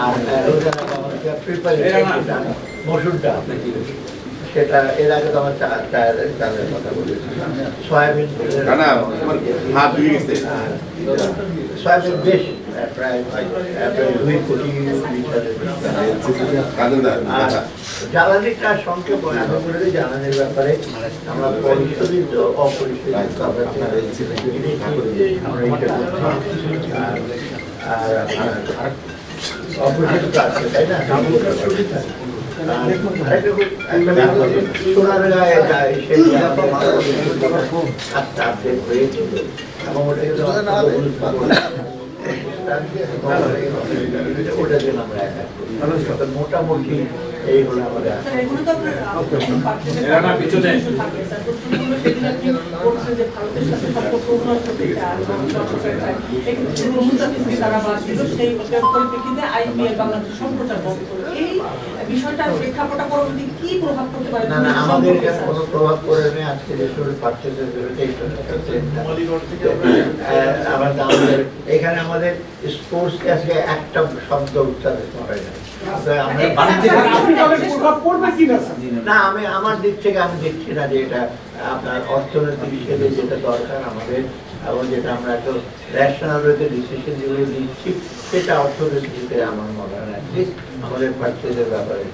আর আমাকে প্রিপারেশন মসুরটা। সেটা এর আগে তো আমার চায়ের চালের কথা বলেছি সয়াবিন সয়াবিন বেশ প্রায় দুই কোটি জ্বালানিটা জ্বালানির ব্যাপারে আমরা পরিশোধিত অপরিশোধিত আর অপরিশোধিত আছে তাই না? মোটামুটি এই হলো আমাদের সেই বাংলাদেশ সম্প্রচার বন্ধ। এই বিষয়টার প্রেক্ষাপটে পরবর্তী কি প্রভাব পড়তে পারে? না না আমাদের এখানে কোনো প্রভাব পড়ে নেই আজকে যে শুরু পার্চেসের আবার আমাদের এখানে আমাদের স্পোর্টস আজকে একটা শব্দ উচ্চারিত হয় না না আমি আমার দিক থেকে আমি দেখছি না যে এটা আপনার অর্থনৈতিক হিসেবে যেটা দরকার আমাদের এবং যেটা আমরা একটু ন্যাশনাল ওয়েতে ডিসিশন যেগুলো দিচ্ছি সেটা অর্থনৈতিক আমার মনে হয় না। আমাদের পার্চেসের ব্যাপারে